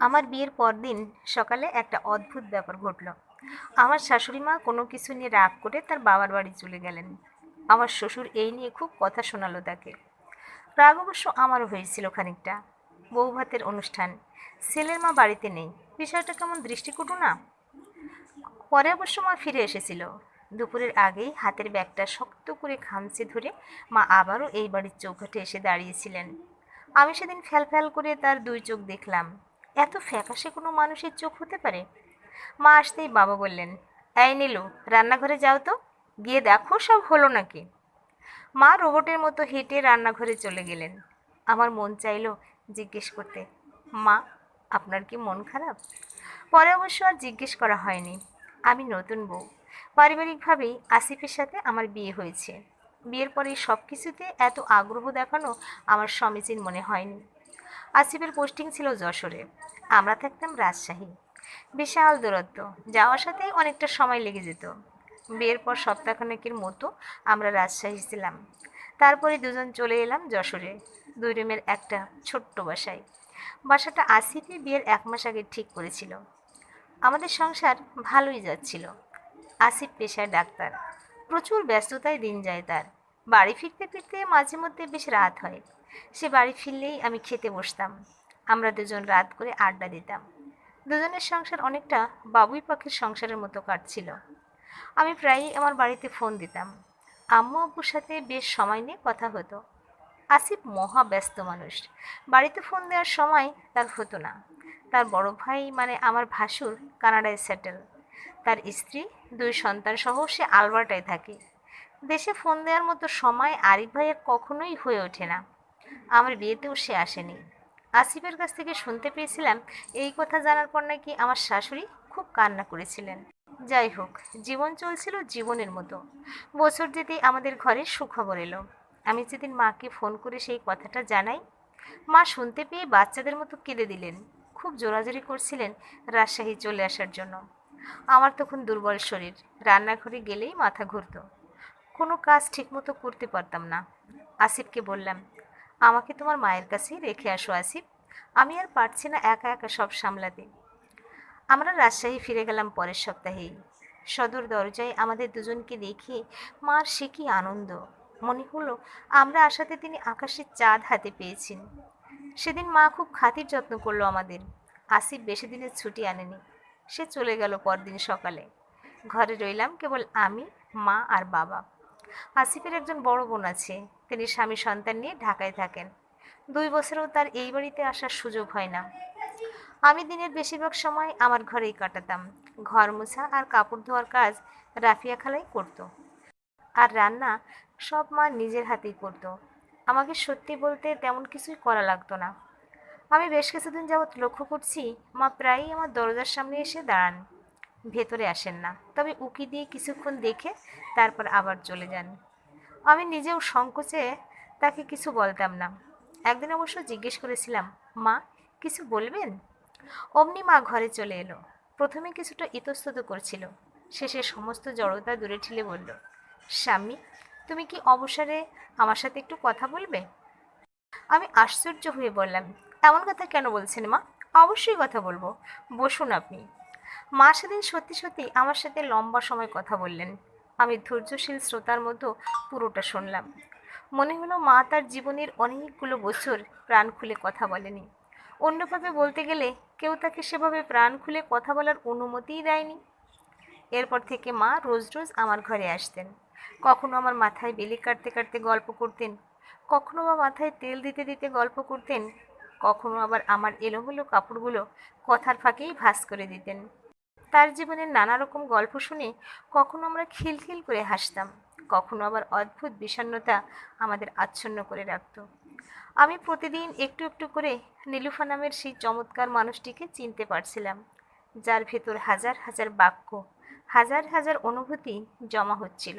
আমার বিয়ের পরদিন সকালে একটা অদ্ভুত ব্যাপার ঘটল। আমার শাশুড়ি মা কোনো কিছু নিয়ে রাগ করে তার বাবার বাড়ি চলে গেলেন। আমার শ্বশুর এই নিয়ে খুব কথা শোনালো তাকে। রাগ অবশ্য আমারও হয়েছিল খানিকটা। বউ ভাতের অনুষ্ঠান, ছেলের মা বাড়িতে নেই, বিষয়টা কেমন দৃষ্টিকটু না? পরে অবশ্য মা ফিরে এসেছিল। দুপুরের আগেই হাতের ব্যাগটা শক্ত করে খামচে ধরে মা আবারও এই বাড়ির চৌকাঠে এসে দাঁড়িয়েছিলেন। আমি সেদিন ফ্যাল ফ্যাল করে তার দুই চোখ দেখলাম। এত ফ্যাকাশে কোনো মানুষের চোখ হতে পারে? মা আসতেই বাবা বললেন, এই নীলু, রান্নাঘরে যাও তো, গিয়ে দেখো সব হলো নাকি? মা রোবটের মতো হেঁটে রান্নাঘরে চলে গেলেন। আমার মন চাইলো জিজ্ঞেস করতে, মা, আপনার কি মন খারাপ? পরে অবশ্য আর জিজ্ঞেস করা হয়নি। আমি নতুন বউ। পারিবারিকভাবেই আসিফের সাথে আমার বিয়ে হয়েছে। বিয়ের পরে সব কিছুতে এত আগ্রহ দেখানো আমার সমীচীন মনে হয়নি। আসিফের পোস্টিং ছিল যশোরে। আমরা থাকতাম রাজশাহী। বিশাল দূরত্ব, যাওয়ার সাথে অনেকটা সময় লেগে যেত। বিয়ের পর সপ্তাহখানেকের মতো আমরা রাজশাহী ছিলাম। তারপরে দুজন চলে এলাম যশোরে, দুই রুমের একটা ছোট্ট বাসায়। বাসাটা আসিফই বিয়ের এক মাস আগে ঠিক করেছিল। আমাদের সংসার ভালোই যাচ্ছিল। আসিফ পেশায় ডাক্তার। প্রচুর ব্যস্ততায় দিন যায় তার। বাড়ি ফিরতে ফিরতে মাঝে মধ্যে বেশ রাত হয়। সে বাড়ি ফিরলেই আমি খেতে বসতাম। আমরা দুজন রাত করে আড্ডা দিতাম। দুজনের সংসার অনেকটা বাবুই পাখির সংসারের মতো কাটছিল। আমি প্রায়ই আমার বাড়িতে ফোন দিতাম। আম্মু আব্বুর সাথে বেশ সময় নিয়ে কথা হতো। আসিফ মহা ব্যস্ত মানুষ। বাড়িতে ফোন দেওয়ার সময় তার হতো না। তার বড় ভাই মানে আমার ভাসুর কানাডায় সেটেল। তার স্ত্রী, দুই সন্তান সহ সে আলবার্টায় থাকে। দেশে ফোন দেওয়ার মতো সময় আরিফ ভাইয়ের কখনোই হয়ে ওঠে না। আমার বিয়েতেও সে আসেনি। আসিফের কাছ থেকে শুনতে পেয়েছিলাম, এই কথা জানার পর নাকি আমার শাশুড়ি খুব কান্না করেছিলেন। যাই হোক, জীবন চলছিল জীবনের মতো। বছর যেতেই আমাদের ঘরে সুখবর এলো। আমি যেদিন মাকে ফোন করে সেই কথাটা জানাই, মা শুনতে পেয়ে বাচ্চাদের মতো কেঁদে দিলেন। খুব জোরাজোরি করছিলেন রাজশাহী চলে আসার জন্য। আমার তখন দুর্বল শরীর, রান্নাঘরে গেলেই মাথা ঘুরতো। কোনো কাজ ঠিকমতো করতে পারতাম না। আসিফকে বললাম আমাকে তোমার মায়ের কাছেই রেখে আসো, আসিফ। আমি আর পারছি না একা একা সব সামলাতে। আমরা রাজশাহী ফিরে গেলাম পরের সপ্তাহেই। সদর দরজায় আমাদের দুজনকে দেখে মার সে কি আনন্দ। মনে হলো আমরা আসাতে তিনি আকাশের চাঁদ হাতে পেয়েছেন। সেদিন মা খুব খাতির যত্ন করল আমাদের। আসিফ বেশি দিনের ছুটি আনেনি। সে চলে গেল পরদিন সকালে। ঘরে রইলাম কেবল আমি, মা আর বাবা। আসিফের একজন বড় বোন আছে। তিনি স্বামী সন্তান নিয়ে ঢাকায় থাকেন। দুই বছরেও তার এই বাড়িতে আসার সুযোগ হয় না। আমি দিনের বেশিরভাগ সময় আমার ঘরেই কাটাতাম। ঘর মোছা আর কাপড় ধোয়ার কাজ রাফিয়া খালাই করতো। আর রান্না সব মা নিজের হাতেই করতো। আমাকে সত্যি বলতে তেমন কিছুই করা লাগতো না। আমি বেশ কিছুদিন যাবৎ লক্ষ্য করছি, মা প্রায়ই আমার দরজার সামনে এসে দাঁড়ান। ভেতরে আসেন না। তবে উকি দিয়ে কিছুক্ষণ দেখে তারপর আবার চলে যান। আমি নিজেও সংকোচে তাকে কিছু বলতাম না। একদিন অবশ্য জিজ্ঞেস করেছিলাম, মা, কিছু বলবেন? অমনি মা ঘরে চলে এলো। প্রথমে কিছুটা ইতস্তত করছিল। শেষে সমস্ত জড়তা দূরে ঠেলে বলল, স্বামী, তুমি কি অবসরে আমার সাথে একটু কথা বলবে? আমি আশ্চর্য হয়ে বললাম, এমন কথা কেন বলছেন মা? অবশ্যই কথা বলব। বসুন আপনি। মা সেদিন সত্যি সত্যি আমার সাথে লম্বা সময় কথা বললেন। আমি ধৈর্যশীল শ্রোতার মতো পুরোটা শুনলাম। মনে হলো মা তার জীবনের অনেকগুলো বছর প্রাণ খুলে কথা বলেনি। অন্যভাবে বলতে গেলে কেউ তাকে সেভাবে প্রাণ খুলে কথা বলার অনুমতিই দেয়নি। এরপর থেকে মা রোজ রোজ আমার ঘরে আসতেন। কখনো আমার মাথায় বেলি কাটতে কাটতে গল্প করতেন। কখনো বা মাথায় তেল দিতে দিতে গল্প করতেন। কখনো আবার আমার এলোমেলো কাপড়গুলো কথার ফাঁকেই ভাস করে দিতেন। তার জীবনের নানা রকম গল্প শুনে কখনো আমরা খিলখিল করে হাসতাম, কখনো আবার অদ্ভুত বিষণ্ণতা আমাদের আচ্ছন্ন করে রাখত। আমি প্রতিদিন একটু একটু করে নীলুফা নামের সেই চমৎকার মানুষটিকে চিনতে পারছিলাম, যার ভেতর হাজার হাজার বাক্য, হাজার হাজার অনুভূতি জমা হচ্ছিল।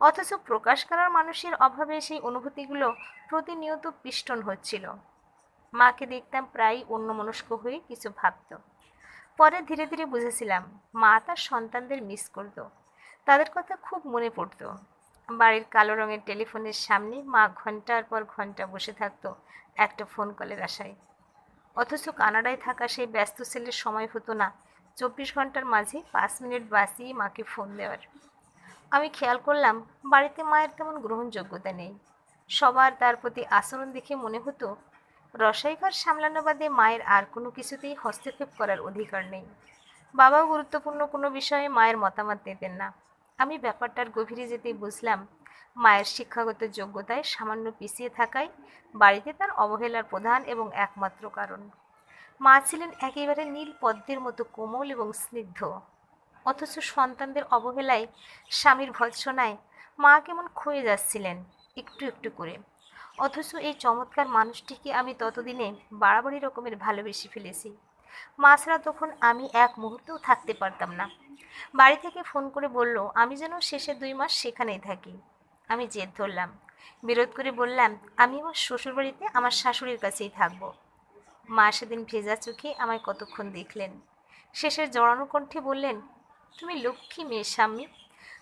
অথচ প্রকাশ করার মানুষের অভাবে সেই অনুভূতিগুলো প্রতিনিয়ত পিষ্টন হচ্ছিল। মাকে দেখতাম প্রায় অন্যমনস্ক হয়ে কিছু ভাবত। পরে ধীরে ধীরে বুঝেছিলাম, মা তার সন্তানদের মিস করতো। তাদের কথা খুব মনে পড়তো। বাড়ির কালো রঙের টেলিফোনের সামনে মা ঘণ্টার পর ঘণ্টা বসে থাকতো একটা ফোন কলের আশায়। অথচ কানাডায় থাকা সেই ব্যস্ত ছেলের সময় হতো না, চব্বিশ ঘণ্টার মাঝে পাঁচ মিনিট বাঁচিয়ে মাকে ফোন দেওয়ার। আমি খেয়াল করলাম, বাড়িতে মায়ের তেমন গ্রহণযোগ্যতা নেই। সবার তার প্রতি আচরণ দেখে মনে হতো রসাইঘর সামলানো বাদে মায়ের আর কোনো কিছুতেই হস্তক্ষেপ করার অধিকার নেই। বাবাও গুরুত্বপূর্ণ কোনো বিষয়ে মায়ের মতামত দিতেন না। আমি ব্যাপারটার গভীরে যেতেই বুঝলাম, মায়ের শিক্ষাগত যোগ্যতায় সামান্য পিছিয়ে থাকায় বাড়িতে তার অবহেলার প্রধান এবং একমাত্র কারণ। মা ছিলেন একেবারে নীল পদ্মের মতো কোমল এবং স্নিগ্ধ। অথচ সন্তানদের অবহেলায় স্বামীর ভৎসনায় মা কেমন ক্ষয়ে যাচ্ছিলেন, একটু একটু করে। অথচ এই চমৎকার মানুষটিকে আমি ততদিনে বাড়াবাড়ি রকমের ভালোবেসে ফেলেছি। মা ছাড়া তখন আমি এক মুহূর্তেও থাকতে পারতাম না। বাড়ি থেকে ফোন করে বলল, আমি যেন শেষে দুই মাস সেখানেই থাকি। আমি জেদ ধরলাম। বিরোধ করে বললাম, আমি আমার শ্বশুরবাড়িতে আমার শাশুড়ির কাছেই থাকব। মা সেদিন ভেজা চোখে আমায় কতক্ষণ দেখলেন। শেষের জড়ানো কণ্ঠে বললেন, তুমি লক্ষ্মী মেয়ে, স্বামী।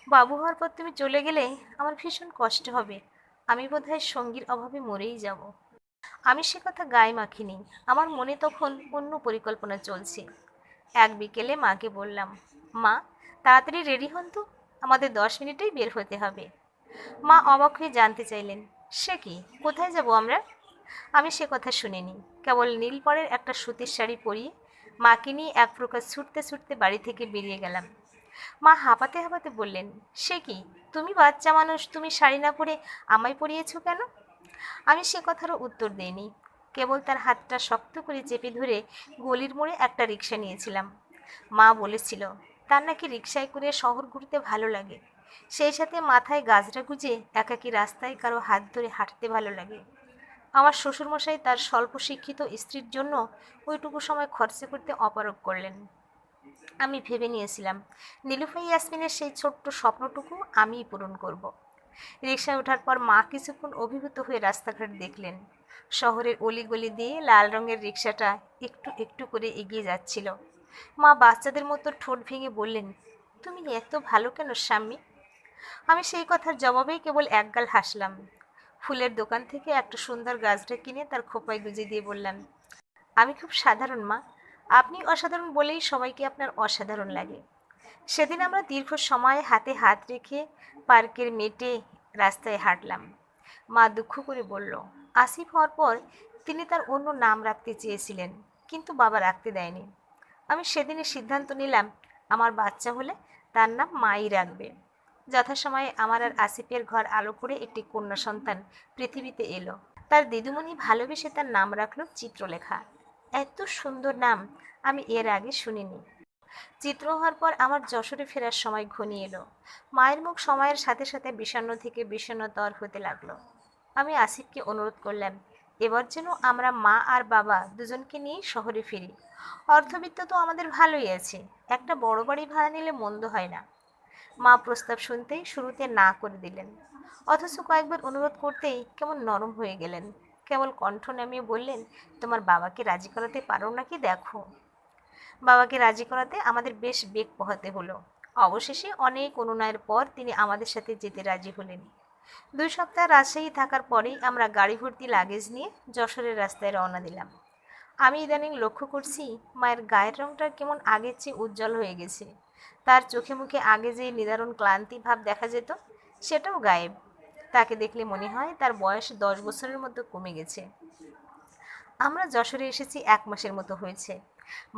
বাবু হওয়ার পর তুমি চলে গেলে আমার ভীষণ কষ্ট হবে। আমি বোধহয় সঙ্গীর অভাবে মরেই যাব। আমি সে কথা গায়ে মাখিনি। আমার মনে তখন অন্য পরিকল্পনা চলছে। এক বিকেলে মাকে বললাম, মা, তাড়াতাড়ি রেডি হন তো। আমাদের দশ মিনিটেই বের হতে হবে। মা অবাক হয়ে জানতে চাইলেন, সে কি? কোথায় যাব আমরা? আমি সে কথা শুনিনি। কেবল নীলপরের একটা সুতির শাড়ি পরিয়ে মাকে নিয়ে এক প্রকার ছুটতে ছুটতে বাড়ি থেকে বেরিয়ে গেলাম। মা হাঁপাতে হাঁপাতে বললেন, সে কি? তুমি বাচ্চা মানুষ, তুমি শাড়ি না পরে আমায় পরিয়েছ কেন? আমি সে কথারও উত্তর দেইনি। কেবল তার হাতটা শক্ত করে চেপে ধরে গলির মোড়ে একটা রিক্সা নিয়েছিলাম। মা বলেছিল, তার নাকি রিক্সায় করে শহর ঘুরতে ভালো লাগে। সেই সাথে মাথায় গাজরা গুজে একাকী রাস্তায় কারও হাত ধরে হাঁটতে ভালো লাগে। আমার শ্বশুরমশাই তার স্বল্প শিক্ষিত স্ত্রীর জন্য ওইটুকু সময় খরচা করতে অপারগ করলেন। আমি ভেবে নিয়েছিলাম নীলুফাই ইয়াসমিনের সেই ছোট্ট স্বপ্নটুকু আমিই পূরণ করব। রিক্সায় ওঠার পর মা কিছুক্ষণ অভিভূত হয়ে রাস্তাঘাট দেখলেন। শহরের অলিগলি দিয়ে লাল রঙের রিক্সাটা একটু একটু করে এগিয়ে যাচ্ছিল। মা বাচ্চাদের মতো ঠোঁট ভেঙে বললেন, তুমি এত ভালো কেন স্বামী? আমি সেই কথার জবাবেই কেবল একগাল হাসলাম। ফুলের দোকান থেকে একটা সুন্দর গাছটা কিনে তার খোপায় গুজে দিয়ে বললাম, আমি খুব সাধারণ মা আপনি অসাধারণ বলেই সবাইকে আপনার অসাধারণ লাগে। সেদিন আমরা দীর্ঘ সময় হাতে হাত রেখে পার্কের মেটে রাস্তায় হাঁটলাম। মা দুঃখ করে বলল, আসিফ হওয়ার পর তিনি তার অন্য নাম রাখতে চেয়েছিলেন, কিন্তু বাবা রাখতে দেয়নি। আমি সেদিনই সিদ্ধান্ত নিলাম, আমার বাচ্চা হলে তার নাম মাই রাখবে। যথাসময়ে আমার আর আসিফের ঘর আলো করে একটি কন্যা সন্তান পৃথিবীতে এলো। তার দিদুমণি ভালোবেসে তার নাম রাখল চিত্রলেখা। এত সুন্দর নাম আমি এর আগে শুনিনি। চিত্র হওয়ার পর আমার যশোরে ফেরার সময় ঘনিয়ে এলো। মায়ের মুখ সময়ের সাথে সাথে বিষণ্ণ থেকে বিষণ্ণতর হতে লাগল। আমি আসিফকে অনুরোধ করলাম, এবার যেন আমরা মা আর বাবা দুজনকে নিয়েই শহরে ফিরি। অর্থবিত্ত তো আমাদের ভালোই আছে, একটা বড় বাড়ি ভাড়া নিলে মন্দ হয় না। মা প্রস্তাব শুনতেই শুরুতে না করে দিলেন। অথচ কয়েকবার অনুরোধ করতেই কেমন নরম হয়ে গেলেন। কেবল কণ্ঠ নামিয়ে বললেন, তোমার বাবাকে রাজি করাতে পারো নাকি দেখো? বাবাকে রাজি করাতে আমাদের বেশ বেগ পোহাতে হলো। অবশেষে অনেক অনুনয়ের পর তিনি আমাদের সাথে যেতে রাজি হলেন। দুই সপ্তাহ রাজশাহী থাকার পরেই আমরা গাড়ি ভর্তি লাগেজ নিয়ে যশোরের রাস্তায় রওনা দিলাম। আমি ইদানিং লক্ষ্য করছি, মায়ের গায়ের রংটা কেমন আগের চেয়ে উজ্জ্বল হয়ে গেছে। তার চোখে মুখে আগে যে নিদারুণ ক্লান্তি ভাব দেখা যেত, সেটাও গায়েব। তাকে দেখলে মনে হয় তার বয়স দশ বছরের মতো কমে গেছে। আমরা যশোরে এসেছি এক মাসের মতো হয়েছে।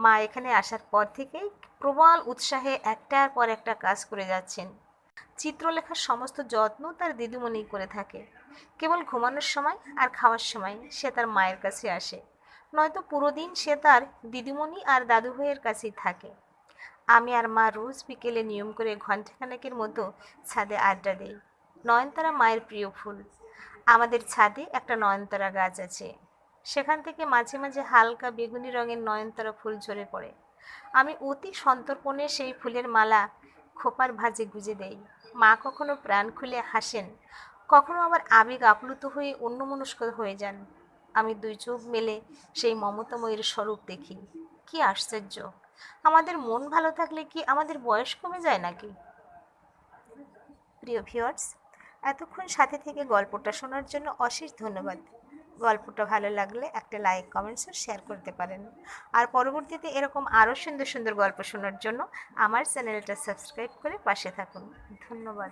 মা এখানে আসার পর থেকেই প্রবল উৎসাহে একটার পর একটা কাজ করে যাচ্ছেন। চিত্রলেখার সমস্ত যত্ন তার দিদিমণি করে থাকে। কেবল ঘুমানোর সময় আর খাওয়ার সময় সে তার মায়ের কাছে আসে। নয়তো পুরো দিন সে তার দিদিমণি আর দাদু ভাইয়ের কাছেই থাকে। আমি আর মা রোজ বিকেলে নিয়ম করে ঘণ্টাখানেকের মতো ছাদে আড্ডা দেই। নয়নতারা মায়ের প্রিয় ফুল। আমাদের ছাদে একটা নয়নতারা গাছ আছে। সেখান থেকে মাঝে মাঝে হালকা বেগুনি রঙের নয়নতারা ফুল ঝরে পড়ে। আমি অতি সন্তর্পণে সেই ফুলের মালা খোপার ভাজে গুজে দেই। মা কখনো প্রাণ খুলে হাসেন, কখনো আবার আবেগ আপ্লুত হয়ে অন্যমনস্ক হয়ে যান। আমি দুই চোখ মেলে সেই মমতাময়ের স্বরূপ দেখি। কি আশ্চর্য! আমাদের মন ভালো থাকলে কি আমাদের বয়স কমে যায় নাকি? প্রিয় ভিউয়ার্স এতক্ষণ সাথে থেকে গল্পটা শোনার জন্য অশেষ ধন্যবাদ। গল্পটা ভালো লাগলে একটা লাইক কমেন্টস শেয়ার করতে পারেন। আর পরবর্তীতে এরকম আরও সুন্দর সুন্দর গল্প শোনার জন্য আমার চ্যানেলটা সাবস্ক্রাইব করে পাশে থাকুন। ধন্যবাদ।